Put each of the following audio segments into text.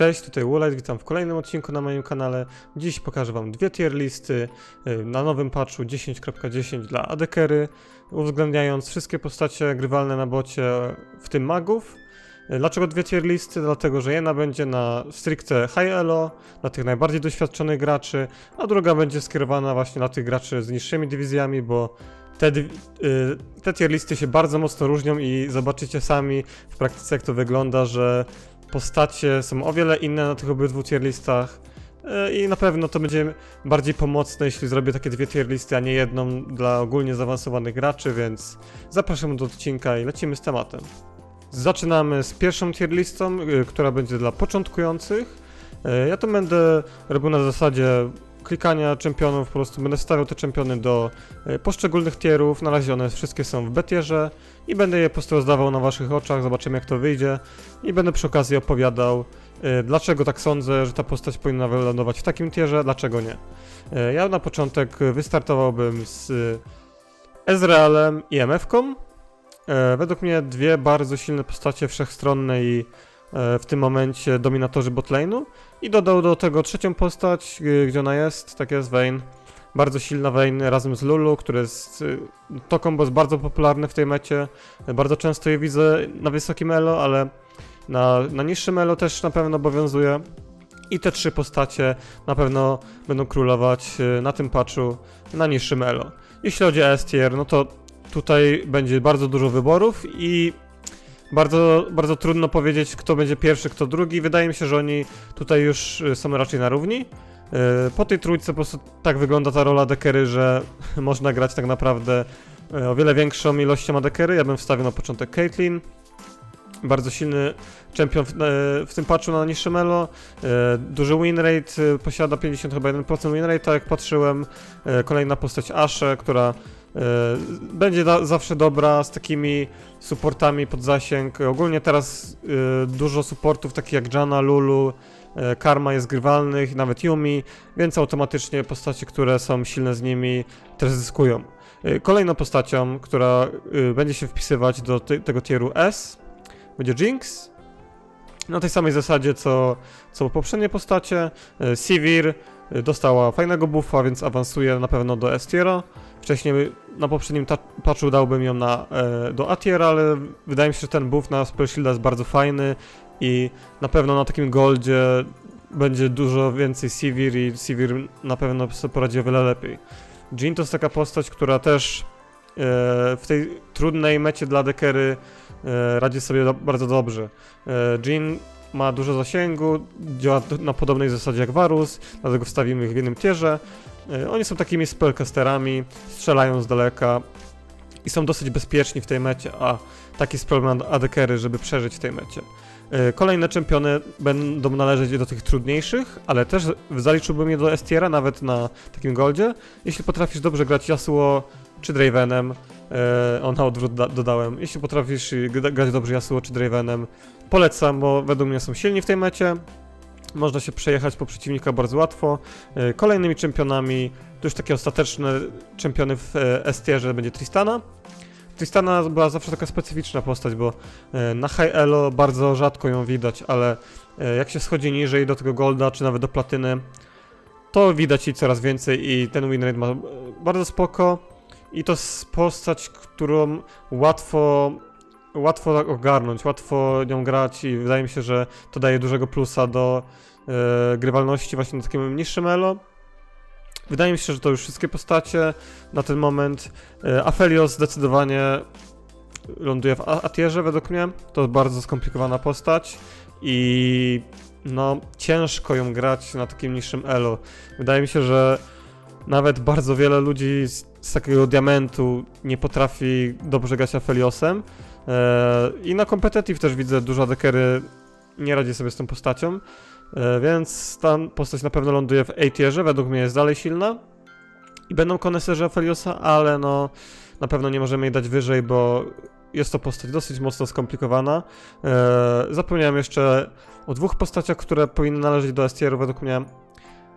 Cześć, tutaj Woolite, witam w kolejnym odcinku na moim kanale. Dziś pokażę wam dwie tier listy y, na nowym patchu 10.10 dla ADKery, uwzględniając wszystkie postacie grywalne na bocie, w tym magów. Y, Dlaczego dwie tier listy? Dlatego, że jedna będzie na stricte high elo, dla tych najbardziej doświadczonych graczy, a druga będzie skierowana właśnie na tych graczy z niższymi dywizjami, bo te, y, te tier listy się bardzo mocno różnią i zobaczycie sami w praktyce jak to wygląda, że postacie są o wiele inne na tych obydwu tier listach e, i na pewno to będzie bardziej pomocne, jeśli zrobię takie dwie tier listy, a nie jedną dla ogólnie zaawansowanych graczy, więc zapraszam do odcinka i lecimy z tematem. Zaczynamy z pierwszą tier listą, y, która będzie dla początkujących. E, Ja to będę robił na zasadzie klikania czempionów, po prostu będę stawiał te czempiony do e, poszczególnych tierów. Na razie one wszystkie są w betierze i będę je po prostu rozdawał na waszych oczach, zobaczymy jak to wyjdzie i będę przy okazji opowiadał, y, dlaczego tak sądzę, że ta postać powinna wylądować w takim tierze, dlaczego nie. Y, Ja na początek wystartowałbym z Ezrealem i MF-ką. Według mnie dwie bardzo silne postacie wszechstronne i w tym momencie dominatorzy botlane'u i dodał do tego trzecią postać, y, gdzie ona jest, tak jest Vayne. Bardzo silna Vayne razem z Lulu, które jest, y, to combo jest bardzo popularne w tej mecie. Bardzo często je widzę na wysokim elo, ale na, na niższym elo też na pewno obowiązuje. I te trzy postacie na pewno będą królować na tym patchu na niższym elo. Jeśli chodzi o S-tier, no to tutaj będzie bardzo dużo wyborów i bardzo, bardzo trudno powiedzieć, kto będzie pierwszy, kto drugi. Wydaje mi się, że oni tutaj już y, są raczej na równi. Y, Po tej trójce po prostu tak wygląda ta rola dekery, że można grać tak naprawdę y, o wiele większą ilością adekery. Ja bym wstawił na początek Caitlyn. Bardzo silny czempion w, w tym patchu na niższym elo. E, Duży win rate, e, posiada 50 chyba 1% win rate, tak jak patrzyłem. Kolejna postać Ashe, która będzie da, zawsze dobra z takimi supportami pod zasięg. Ogólnie teraz e, dużo supportów takich jak Jana, Lulu, e, Karma jest grywalnych, nawet Yumi, więc automatycznie postacie, które są silne z nimi też zyskują. E, Kolejną postacią, która e, będzie się wpisywać do tego tieru S, będzie Jinx. Na tej samej zasadzie co, co poprzednie postacie. E, Sivir e, dostała fajnego buffa, więc awansuje na pewno do S tiera. Wcześniej na poprzednim patchu dałbym ją na, e, do A tiera, ale wydaje mi się, że ten buff na Spell Shielda jest bardzo fajny i na pewno na takim goldzie będzie dużo więcej Sivir i Sivir na pewno sobie poradzi o wiele lepiej. Jin to jest taka postać, która też e, w tej trudnej mecie dla dekery e, radzi sobie do, bardzo dobrze. E, ma dużo zasięgu, działa na podobnej zasadzie jak Varus, dlatego wstawimy ich w jednym tierze. E, Oni są takimi spellcasterami, strzelają z daleka i są dosyć bezpieczni w tej mecie, a taki jest problem ADKery, żeby przeżyć w tej mecie. E, Kolejne czempiony będą należeć do tych trudniejszych, ale też zaliczyłbym je do S-tiera, nawet na takim goldzie. Jeśli potrafisz dobrze grać Yasuo czy Dravenem, e, on na odwrót da- dodałem. Jeśli potrafisz gra- grać dobrze Yasuo czy Dravenem, polecam, bo według mnie są silni w tej mecie. Można się przejechać po przeciwnika bardzo łatwo. E, Kolejnymi czempionami, to już takie ostateczne czempiony w e, S-tierze będzie Tristana. Tristana była zawsze taka specyficzna postać, bo e, na high elo bardzo rzadko ją widać, ale e, jak się schodzi niżej do tego golda, czy nawet do platyny, to widać jej coraz więcej i ten win rate ma bardzo spoko. I to jest postać, którą łatwo, łatwo ogarnąć, łatwo nią grać i wydaje mi się, że to daje dużego plusa do e, grywalności właśnie na takim niższym elo. Wydaje mi się, że to już wszystkie postacie na ten moment. E, Aphelios zdecydowanie ląduje w Atierze według mnie. To bardzo skomplikowana postać i no ciężko ją grać na takim niższym elo. Wydaje mi się, że nawet bardzo wiele ludzi z, z takiego diamentu nie potrafi dobrze grać Apheliosem. E, I na competitive też widzę dużo dekery nie radzi sobie z tą postacią. E, więc ta postać na pewno ląduje w A-tierze, według mnie jest dalej silna. I będą koneserzy Afeliosa, ale no na pewno nie możemy jej dać wyżej, bo jest to postać dosyć mocno skomplikowana. E, zapomniałem jeszcze o dwóch postaciach, które powinny należeć do S-tieru według mnie.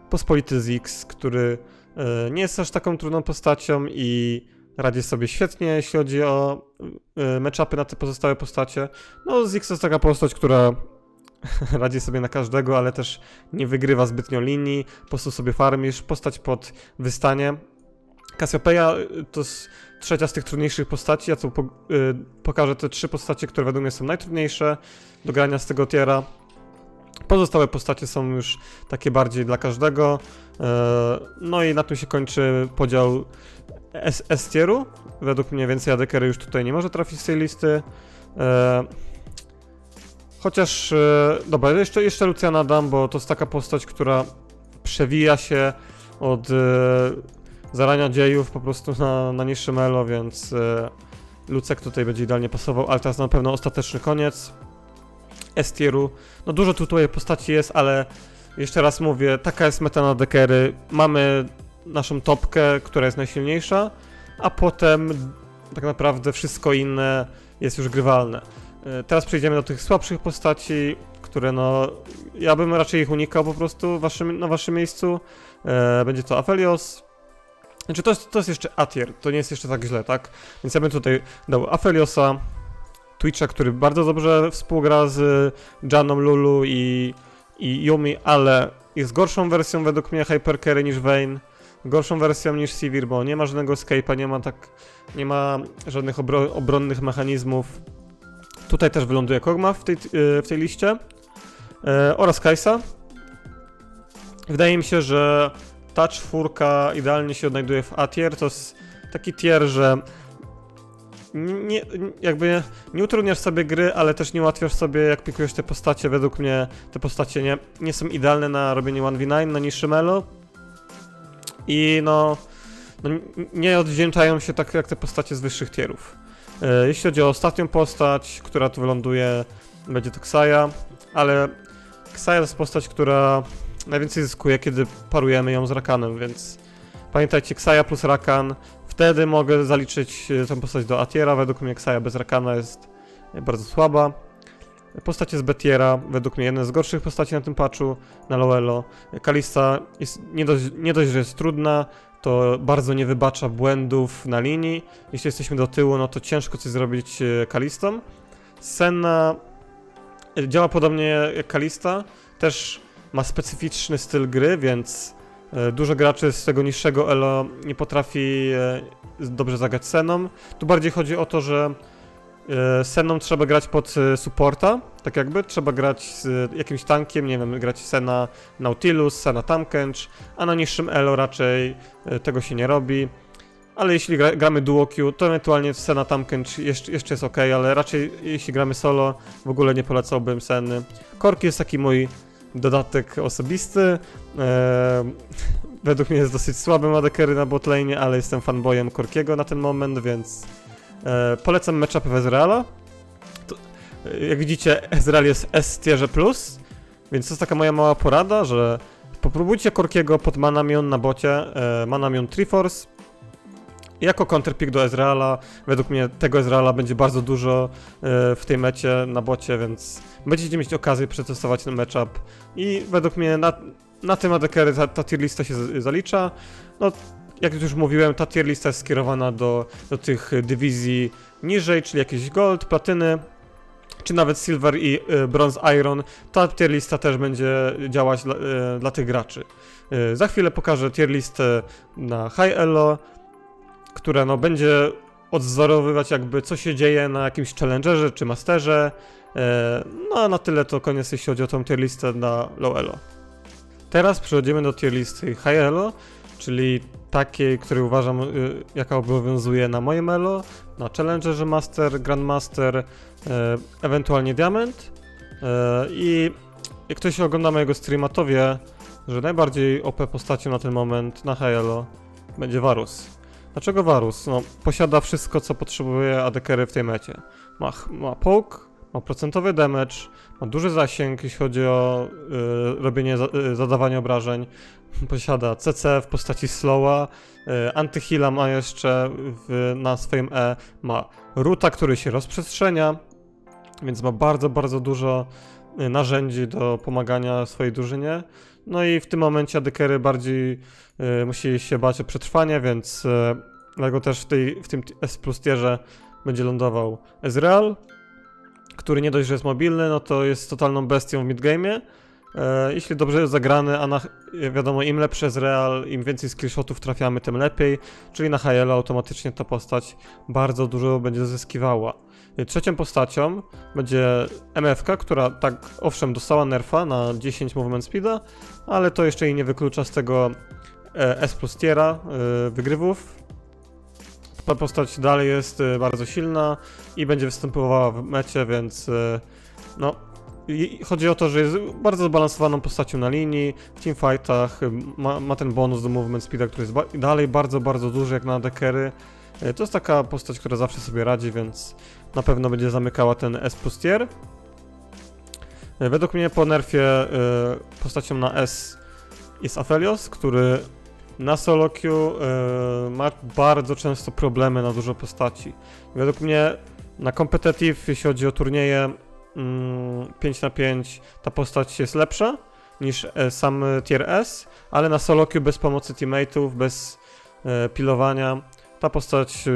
Pospolity Ziggs, który nie jest aż taką trudną postacią i radzi sobie świetnie, jeśli chodzi o e, matchupy na te pozostałe postacie. No, Ziggs to jest taka postać, która radzi sobie na każdego, ale też nie wygrywa zbytnio linii, po prostu sobie farmisz, postać pod wystanie. Cassiopeia y, to jest trzecia z tych trudniejszych postaci, ja tu po, pokażę te trzy postacie, które według mnie są najtrudniejsze do grania z tego tiera. Pozostałe postacie są już takie bardziej dla każdego. E, No i na tym się kończy podział S, S tieru. Według mnie więcej ADKR już tutaj nie może trafić z tej listy. E, Chociaż, e, dobra, jeszcze, jeszcze Luciana dam, bo to jest taka postać, która przewija się od zarania dziejów po prostu na, na niższe melo, więc Lucek tutaj będzie idealnie pasował, ale teraz na pewno ostateczny koniec. S-tieru. No dużo tutaj postaci jest, ale jeszcze raz mówię, taka jest meta na dekery. Mamy naszą topkę, która jest najsilniejsza, a potem tak naprawdę wszystko inne jest już grywalne. E, Teraz przejdziemy do tych słabszych postaci, które no, ja bym raczej ich unikał po prostu waszym, na waszym miejscu. E, będzie to Aphelios. Znaczy to jest, to jest jeszcze Atier, to nie jest jeszcze tak źle, tak? Więc ja bym tutaj dał Apheliosa, Twitcha, który bardzo dobrze współgra z Janą Lulu i, i Yumi, ale jest gorszą wersją według mnie Hypercarry niż Vayne. Gorszą wersją niż Sivir, bo nie ma żadnego escape'a, nie ma tak, nie ma żadnych obro, obronnych mechanizmów. Tutaj też wyląduje Kog'Maw w tej, yy, w tej liście. E, oraz Kajsa. Wydaje mi się, że ta czwórka idealnie się odnajduje w A-tier. To jest taki tier, że nie, jakby nie utrudniasz sobie gry, ale też nie ułatwiasz sobie, jak pikujesz te postacie. Według mnie te postacie nie, nie są idealne na robienie 1v9 na niższym elo. I no, no nie odwdzięczają się tak jak te postacie z wyższych tierów. E, Jeśli chodzi o ostatnią postać, która tu wyląduje, będzie to Xayah, ale Xayah to jest postać, która najwięcej zyskuje, kiedy parujemy ją z Rakanem, więc pamiętajcie, Xayah plus Rakan, wtedy mogę zaliczyć e, tę postać do Atiera, według mnie Xayah bez Rakana jest e, bardzo słaba. Postać z Betiera, według mnie jedna z gorszych postaci na tym patchu, na Lowelo. Kalista jest nie dość, nie dość, że jest trudna, to bardzo nie wybacza błędów na linii. Jeśli jesteśmy do tyłu, no to ciężko coś zrobić e, Kalistą. Senna działa podobnie jak Kalista, też ma specyficzny styl gry, więc dużo graczy z tego niższego elo nie potrafi e, dobrze zagrać Seną. Tu bardziej chodzi o to, że e, Seną trzeba grać pod e, supporta, tak jakby, trzeba grać z jakimś tankiem, nie wiem, grać Sena Nautilus, Sena Tamkench, a na niższym elo raczej e, tego się nie robi. Ale jeśli gra, gramy duo queue, to ewentualnie Sena Tamkench jeszcze, jeszcze jest ok, ale raczej jeśli gramy solo, w ogóle nie polecałbym Seny. Korki jest taki mój dodatek osobisty. E, według mnie jest dosyć słabym ADCery na botlane, ale jestem fanboyem Korkiego na ten moment, więc e, polecam matchup w Ezreala. To, e, jak widzicie, Ezreal jest S tierze plus, więc to jest taka moja mała porada, że popróbujcie Korkiego pod Manamion na bocie, e, Manamion Triforce. Jako counterpick do Ezreala, według mnie tego Ezreala będzie bardzo dużo e, w tej mecie na bocie, więc będziecie mieć okazję przetestować ten matchup i według mnie na, na tym ADCery ta, ta tier lista się zalicza. No, jak już mówiłem, ta tier lista jest skierowana do, do tych dywizji niżej, czyli jakieś gold, platyny, czy nawet silver i y, bronze iron. Ta tier lista też będzie działać dla, y, dla tych graczy. Y, za chwilę pokażę tier listę na high elo, która no, będzie odzorowywać jakby co się dzieje na jakimś challengerze czy masterze. E, No a na tyle to koniec jeśli chodzi o tą tier listę na low elo. Teraz przechodzimy do tier listy high elo, czyli takiej, której uważam, y, jaka obowiązuje na moim elo, na challengerze master, grandmaster, e, ewentualnie diament. E, I jak ktoś ogląda mojego streama, to wie, że najbardziej OP postacią na ten moment na high elo będzie Varus. Dlaczego Varus? No, posiada wszystko, co potrzebuje ADCery w tej mecie. Ma, ma poke, ma procentowy damage, ma duży zasięg, jeśli chodzi o y, robienie, za, y, zadawania obrażeń. Posiada CC w postaci slowa, y, antyheala ma jeszcze w, na swoim E, ma ruta, który się rozprzestrzenia, więc ma bardzo, bardzo dużo narzędzi do pomagania swojej drużynie. No i w tym momencie ADCery bardziej y, musi się bać o przetrwanie, więc y, dlatego też w, tej, w tym S plus tierze będzie lądował Ezreal. który nie dość, że jest mobilny, no to jest totalną bestią w midgame'ie. E, jeśli dobrze jest zagrany, a na, wiadomo, im lepszy jest real, im więcej skillshotów trafiamy, tym lepiej. Czyli na HL automatycznie ta postać bardzo dużo będzie zyskiwała. E, Trzecią postacią będzie MFK, która tak owszem dostała nerfa na 10 movement speeda, ale to jeszcze jej nie wyklucza z tego e, S plus tiera e, wygrywów. Ta postać dalej jest e, bardzo silna i będzie występowała w mecie, więc no chodzi o to, że jest bardzo zbalansowaną postacią na linii, w teamfightach, y, ma, ma ten bonus do movement speeda, który jest ba dalej bardzo, bardzo duży jak na dekery. Y, To jest taka postać, która zawsze sobie radzi, więc na pewno będzie zamykała ten S plus tier. Y, Według mnie po nerfie y, postacią na S jest Aphelios, który na solo queue y, ma bardzo często problemy na dużo postaci. Według mnie na competitive, jeśli chodzi o turnieje, mm, 5 na 5 ta postać jest lepsza niż e, sam e, tier S, ale na solo queue bez pomocy teammate'ów, bez e, pilowania ta postać e,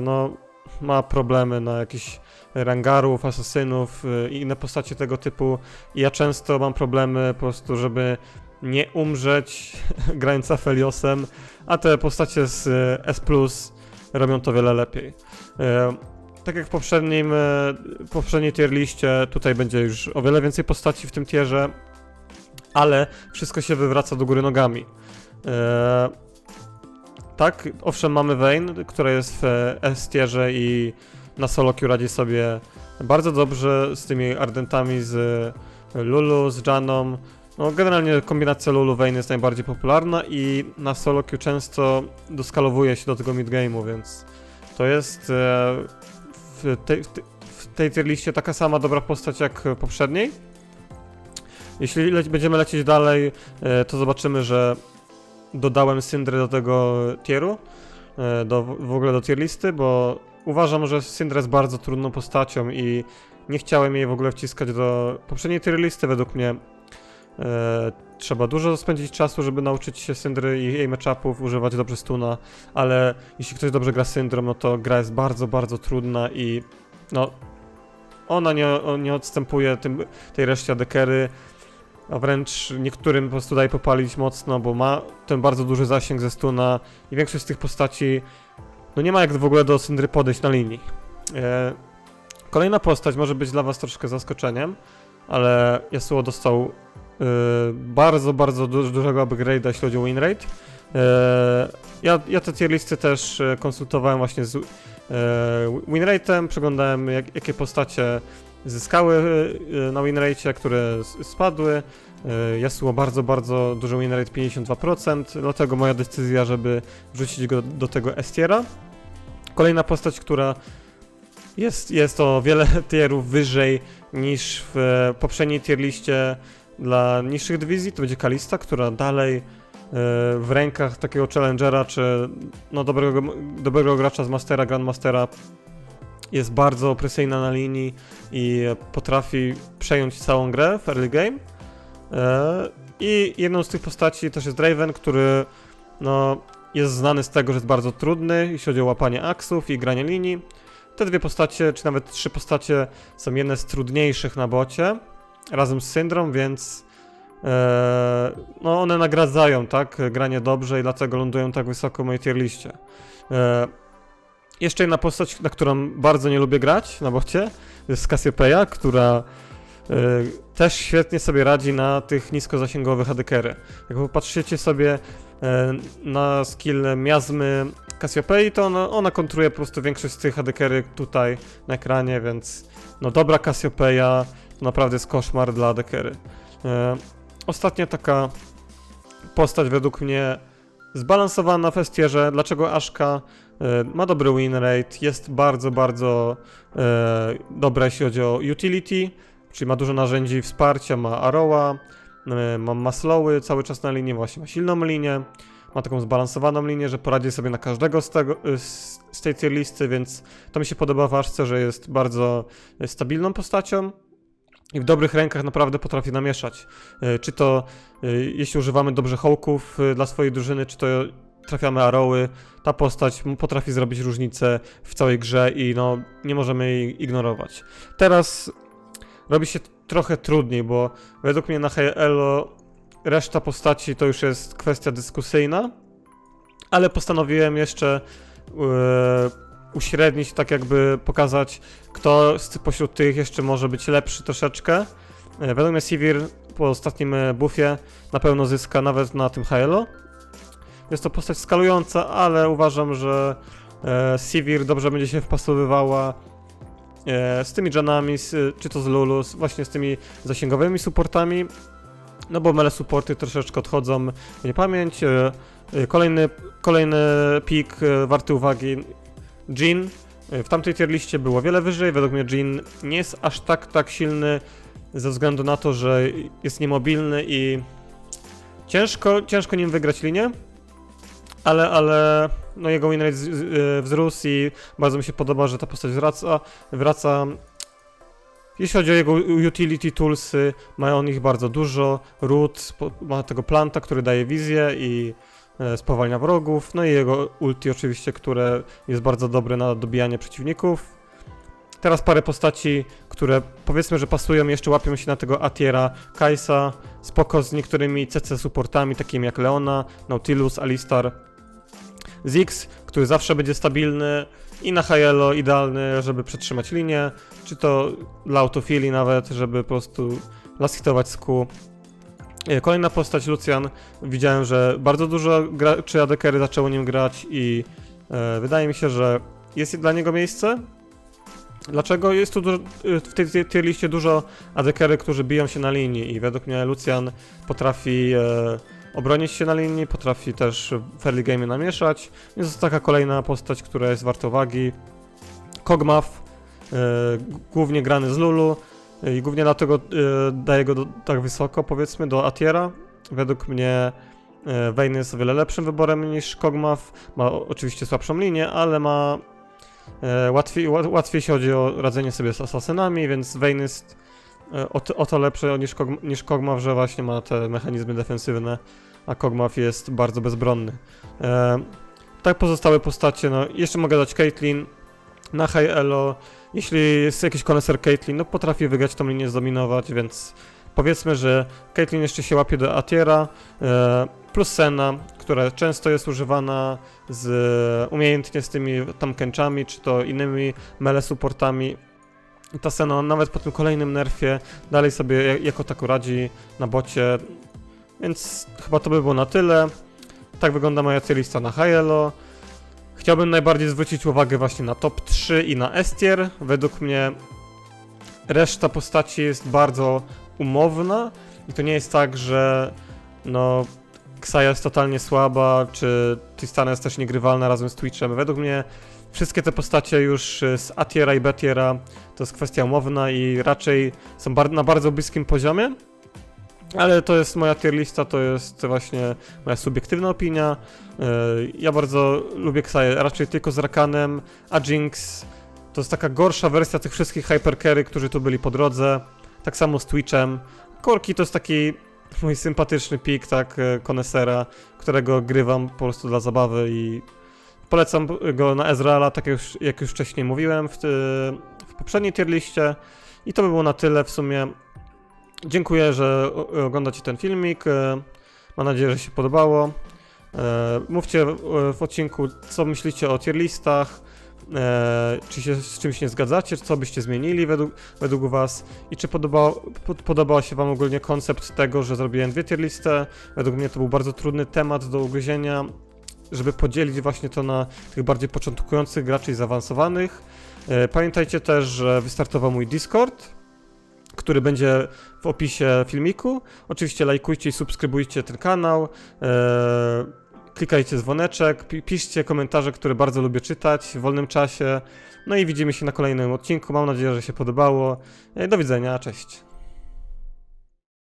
no, ma problemy na jakichś rangarów, asasynów e, i inne postacie tego typu i ja często mam problemy po prostu, żeby nie umrzeć grając Apheliosem, a te postacie z e, S+, robią to wiele lepiej. E, tak jak w poprzednim, poprzedniej tier liście, tutaj będzie już o wiele więcej postaci w tym tierze, ale wszystko się wywraca do góry nogami. Tak, owszem, mamy Vayne, która jest w e, S tierze i na solo queue radzi sobie bardzo dobrze z tymi Ardentami, z e, Lulu, z Janą. No, generalnie kombinacja Lulu Vayne jest najbardziej popularna i na solo queue często doskalowuje się do tego midgame'u, więc to jest e, w tej, w tej, tier liście taka sama dobra postać jak poprzedniej. Jeśli będziemy lecieć dalej, to zobaczymy, że dodałem Syndrę do tego tieru, e, do, w ogóle do tier listy, bo uważam, że Syndra jest bardzo trudną postacią i nie chciałem jej w ogóle wciskać do poprzedniej tier listy. Według mnie e, trzeba dużo spędzić czasu, żeby nauczyć się Syndry i jej matchupów, używać dobrze stuna, ale jeśli ktoś dobrze gra Syndrom, no to gra jest bardzo, bardzo trudna i no ona nie, nie odstępuje tym, tej reszcie adekery, a wręcz niektórym po prostu daje popalić mocno, bo ma ten bardzo duży zasięg ze stuna i większość z tych postaci no nie ma jak w ogóle do Syndry podejść na linii. E, kolejna postać może być dla was troszkę zaskoczeniem, ale Yasuo dostał e, bardzo, bardzo du dużego upgrade'a, jeśli chodzi o winrate. E, ja, ja te tier listy też konsultowałem właśnie z e, winrate'em, przeglądałem jak, jakie postacie zyskały e, na winrate, które spadły. E, Yasuo bardzo, bardzo duży winrate 52%, dlatego moja decyzja, żeby wrzucić go do tego estiera. Kolejna postać, która jest, jest o wiele tierów wyżej niż w e, poprzedniej tier liście dla niższych dywizji, to będzie Kalista, która dalej w rękach takiego challengera, czy no, dobrego, dobrego gracza z Mastera, Grandmastera jest bardzo opresyjna na linii i potrafi przejąć całą grę w early game. E, I jedną z tych postaci też jest Draven, który no, jest znany z tego, że jest bardzo trudny, jeśli chodzi o łapanie aksów i granie linii. Te dwie postacie, czy nawet trzy postacie są jedne z trudniejszych na bocie, razem z Syndrom, więc e, no one nagradzają, tak, granie dobrze i dlatego lądują tak wysoko w mojej tier liście. E, jeszcze jedna postać, na którą bardzo nie lubię grać na bocie, jest Cassiopea, która e, też świetnie sobie radzi na tych niskozasięgowych adekery. Jak popatrzycie sobie e, na skill miazmy Cassiopei, to ona, ona kontruje po prostu większość z tych adekery tutaj na ekranie, więc no dobra Cassiopea to naprawdę jest koszmar dla adekery. E, ostatnia taka postać według mnie zbalansowana w estierze. Dlaczego Aszka ma dobry win rate, jest bardzo, bardzo e, dobra jeśli chodzi o utility, czyli ma dużo narzędzi wsparcia, ma Arrowa, e, ma Maslowy cały czas na linii, właśnie ma silną linię, ma taką zbalansowaną linię, że poradzi sobie na każdego z, tego, e, z, tej tier listy, więc to mi się podoba w Aszce, że jest bardzo e, stabilną postacią. I w dobrych rękach naprawdę potrafi namieszać. E, Czy to, e, jeśli używamy dobrze hołków e, dla swojej drużyny, czy to trafiamy arrowy, ta postać potrafi zrobić różnicę w całej grze i no, nie możemy jej ignorować. Teraz robi się trochę trudniej, bo według mnie na Elo reszta postaci to już jest kwestia dyskusyjna, ale postanowiłem jeszcze e, uśrednić, tak jakby pokazać, kto z, pośród tych jeszcze może być lepszy troszeczkę. E, według mnie Sivir po ostatnim e, buffie na pewno zyska nawet na tym Haelo. Jest to postać skalująca, ale uważam, że e, Sivir dobrze będzie się wpasowywała e, z tymi Janami, z, czy to z Lulu, z, właśnie z tymi zasięgowymi supportami. No bo mele supporty troszeczkę odchodzą w niepamięć. E, e, kolejny, kolejny pik e, warty uwagi Jin. E, W tamtej tier liście było wiele wyżej. Według mnie Jin nie jest aż tak tak silny ze względu na to, że jest niemobilny i ciężko, ciężko nim wygrać linię. Ale, ale no jego win rate z- z- e, wzrósł i bardzo mi się podoba, że ta postać wraca. wraca. Jeśli chodzi o jego utility toolsy, ma on ich bardzo dużo. Root, ma tego planta, który daje wizję i e, spowalnia wrogów. No i jego ulti oczywiście, które jest bardzo dobre na dobijanie przeciwników. Teraz parę postaci, które powiedzmy, że pasują, jeszcze łapią się na tego Atiera, Kaisa, spoko z niektórymi CC supportami, takimi jak Leona, Nautilus, Alistar, Ziggs, który zawsze będzie stabilny i na Hyelo idealny, żeby przetrzymać linię, czy to dla autofili nawet, żeby po prostu last-hitować z Q. E, Kolejna postać, Lucian. Widziałem, że bardzo dużo graczy ADKery zaczęło nim grać i e, wydaje mi się, że jest dla niego miejsce. Dlaczego? Jest tu e, w tej tier liście dużo ADKery, którzy biją się na linii i według mnie Lucian potrafi e, obronić się na linii, potrafi też w early game namieszać. Więc jest taka kolejna postać, która jest warta uwagi. Kog'Maw, e, głównie grany z Lulu e, i głównie dlatego e, daje go do, tak wysoko, powiedzmy, do Atiera. Według mnie e, Vayne jest o wiele lepszym wyborem niż Kog'Maw. Ma oczywiście słabszą linię, ale ma e, łatwiej, ła- łatwiej się chodzi o radzenie sobie z asasynami, więc Vayne jest o, to- o to lepszy niż, Kog, niż Kog'Maw, że właśnie ma te mechanizmy defensywne, a Kog'Maw jest bardzo bezbronny. E, tak pozostałe postacie, no jeszcze mogę dać Caitlyn na High Elo. Jeśli jest jakiś koneser Caitlyn, no potrafi wygrać tą linię, zdominować, więc powiedzmy, że Caitlyn jeszcze się łapie do Atiera, e, plus Sena, która często jest używana z, umiejętnie z tymi tam kęczami, czy to innymi mele supportami. Ta Sena nawet po tym kolejnym nerfie dalej sobie ja- jako tako radzi na bocie, więc chyba to by było na tyle. Tak wygląda moja lista na High Elo. Chciałbym najbardziej zwrócić uwagę właśnie na top 3 i na S-tier. Według mnie reszta postaci jest bardzo umowna i to nie jest tak, że no Xayah jest totalnie słaba, czy Tristana jest też niegrywalna razem z Twitchem. Według mnie wszystkie te postacie już y, z A-tiera i B-tiera to jest kwestia umowna i raczej są na bardzo bliskim poziomie. Ale to jest moja tier lista, to jest właśnie moja subiektywna opinia. Yy, Ja bardzo lubię Xayah, raczej tylko z Rakanem, a Jinx to jest taka gorsza wersja tych wszystkich hypercarry, którzy tu byli po drodze. Tak samo z Twitchem. Korki to jest taki mój sympatyczny pik, tak, e, konesera, którego grywam po prostu dla zabawy i polecam go na Ezreala, tak jak już, jak już wcześniej mówiłem w, ty, w poprzedniej tier liście. I to by było na tyle w sumie. Dziękuję, że oglądacie ten filmik. e, Mam nadzieję, że się podobało. E, Mówcie w- odcinku, co myślicie o tier listach, e, czy się z czymś nie zgadzacie, co byście zmienili według, według was i czy podobał, pod- podobał się wam ogólnie koncept tego, że zrobiłem dwie tier listę. Według mnie to był bardzo trudny temat do ugryzienia, żeby podzielić właśnie to na tych bardziej początkujących graczy i zaawansowanych. Pamiętajcie też, że wystartował mój Discord, który będzie w opisie filmiku. Oczywiście lajkujcie i subskrybujcie ten kanał. E, klikajcie dzwoneczek, pi- piszcie komentarze, które bardzo lubię czytać w wolnym czasie. No i widzimy się na kolejnym odcinku. Mam nadzieję, że się podobało. E, Do widzenia, cześć.